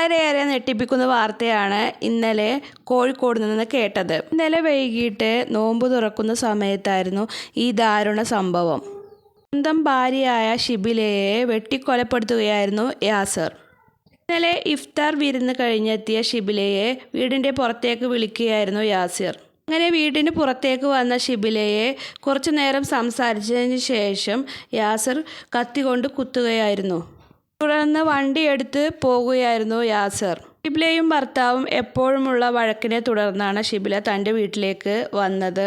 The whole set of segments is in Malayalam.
വളരെയേറെ ഞെട്ടിപ്പിക്കുന്ന വാർത്തയാണ് ഇന്നലെ കോഴിക്കോട് നിന്ന് കേട്ടത്. ഇന്നലെ വൈകിട്ട് നോമ്പ് തുറക്കുന്ന സമയത്തായിരുന്നു ഈ ദാരുണ സംഭവം. സ്വന്തം ഭാര്യയായ ഷിബിലയെ വെട്ടിക്കൊലപ്പെടുത്തുകയായിരുന്നു യാസർ. ഇന്നലെ ഇഫ്താർ വിരുന്ന് കഴിഞ്ഞെത്തിയ ഷിബിലയെ വീടിന്റെ പുറത്തേക്ക് വിളിക്കുകയായിരുന്നു യാസിർ. അങ്ങനെ വീടിന് പുറത്തേക്ക് വന്ന ഷിബിലയെ കുറച്ചു നേരം സംസാരിച്ചതിന് ശേഷം യാസിർ കത്തി കൊണ്ട് കുത്തുകയായിരുന്നു. തുടർന്ന് വണ്ടിയെടുത്ത് പോകുകയായിരുന്നു യാസർ. ഷിബിലയും ഭർത്താവും എപ്പോഴുമുള്ള വഴക്കിനെ തുടർന്നാണ് ഷിബില തന്റെ വീട്ടിലേക്ക് വന്നത്.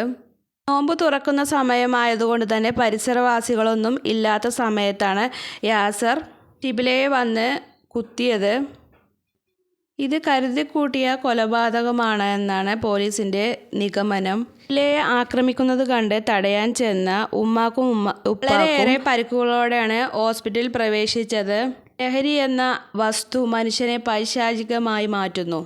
നോമ്പ് തുറക്കുന്ന സമയമായതുകൊണ്ട് തന്നെ പരിസരവാസികളൊന്നും ഇല്ലാത്ത സമയത്താണ് യാസർ ഷിബിലയെ വന്ന് കുത്തിയത്. ഇത് കരുതിക്കൂട്ടിയ കൊലപാതകമാണ് എന്നാണ് പോലീസിന്റെ നിഗമനം. ഷിബിലയെ ആക്രമിക്കുന്നത് കണ്ട് തടയാൻ ചെന്ന ഉമ്മാക്കും ഉമ്മ വളരെയേറെ പരിക്കുകളോടെയാണ് ഹോസ്പിറ്റലിൽ പ്രവേശിച്ചത്. ലഹരി എന്ന വസ്തു മനുഷ്യനെ പൈശാചികമായി മാറ്റുന്നു.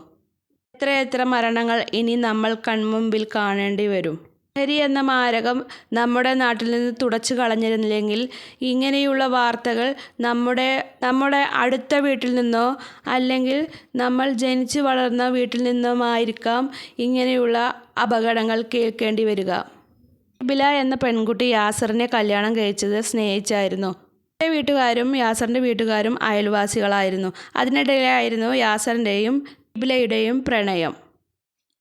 എത്രയെത്ര മരണങ്ങൾ ഇനി നമ്മൾ കൺമുമ്പിൽ കാണേണ്ടി വരും. ലഹരി എന്ന മാരകം നമ്മുടെ നാട്ടിൽ നിന്ന് തുടച്ചു കളഞ്ഞിരുന്നില്ലെങ്കിൽ ഇങ്ങനെയുള്ള വാർത്തകൾ നമ്മുടെ നമ്മുടെ അടുത്ത വീട്ടിൽ നിന്നോ അല്ലെങ്കിൽ നമ്മൾ ജനിച്ചു വളർന്ന വീട്ടിൽ നിന്നോ ആയിരിക്കാം ഇങ്ങനെയുള്ള അപകടങ്ങൾ കേൾക്കേണ്ടി വരിക. ബില എന്ന പെൺകുട്ടി യാസറിനെ കല്യാണം കഴിച്ചത് സ്നേഹിച്ചായിരുന്നു. എന്റെ വീട്ടുകാരും യാസറിന്റെ വീട്ടുകാരും അയൽവാസികളായിരുന്നു. അതിനിടയിലായിരുന്നു യാസറിന്റെയും ബിലയുടെയും പ്രണയം.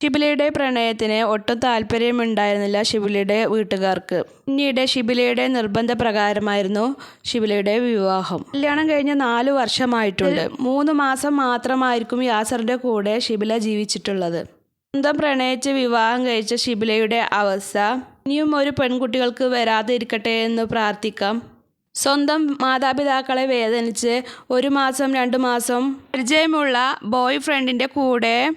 ഷിബിലയുടെ പ്രണയത്തിന് ഒട്ടും താല്പര്യമുണ്ടായിരുന്നില്ല ഷിബിലയുടെ വീട്ടുകാർക്ക്. പിന്നീട് ഷിബിലയുടെ നിർബന്ധപ്രകാരമായിരുന്നു ഷിബിലയുടെ വിവാഹം. കല്യാണം കഴിഞ്ഞ് നാലു വർഷമായിട്ടുണ്ട്. മൂന്ന് മാസം മാത്രമായിരിക്കും യാസറിന്റെ കൂടെ ഷിബില ജീവിച്ചിട്ടുള്ളത്. സ്വന്തം പ്രണയിച്ച് വിവാഹം കഴിച്ച ഷിബിലയുടെ അവസ്ഥ ഇനിയും ഒരു പെൺകുട്ടികൾക്ക് വരാതിരിക്കട്ടെ എന്ന് പ്രാർത്ഥിക്കാം. സ്വന്തം മാതാപിതാക്കളെ വേദനിച്ച് ഒരു മാസം രണ്ട് മാസം പരിചയമുള്ള ബോയ് കൂടെ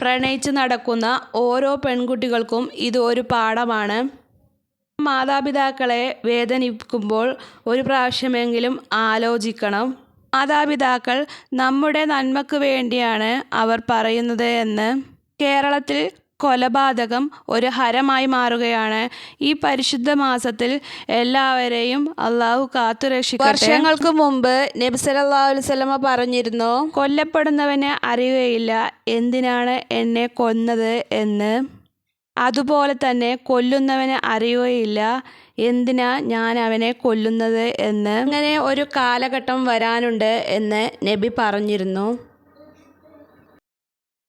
പ്രണയിച്ച് നടക്കുന്ന ഓരോ പെൺകുട്ടികൾക്കും ഇത് ഒരു പാഠമാണ്. മാതാപിതാക്കളെ വേദനിക്കുമ്പോൾ ഒരു പ്രാവശ്യമെങ്കിലും ആലോചിക്കണം. മാതാപിതാക്കൾ നമ്മുടെ നന്മക്ക് വേണ്ടിയാണ് അവർ പറയുന്നത് എന്ന് കേരളത്തിൽ കൊലപാതകം ഒരു ഹരമായി മാറുകയാണ്. ഈ പരിശുദ്ധ മാസത്തിൽ എല്ലാവരെയും അള്ളാഹു കാത്തുരക്ഷിക്കും വർഷങ്ങൾക്ക് മുമ്പ് നബി സല്ലല്ലാഹു അലൈഹി വസല്ലമ പറഞ്ഞിരുന്നു കൊല്ലപ്പെടുന്നവനെ അറിയുകയില്ല. എന്തിനാണ് എന്നെ കൊന്നത് എന്ന്? അതുപോലെ തന്നെ കൊല്ലുന്നവനെ അറിയുകയില്ല. എന്തിനാ ഞാൻ അവനെ കൊല്ലുന്നത് എന്ന്? അങ്ങനെ ഒരു കാലഘട്ടം വരാനുണ്ട് എന്ന് നബി പറഞ്ഞിരുന്നു.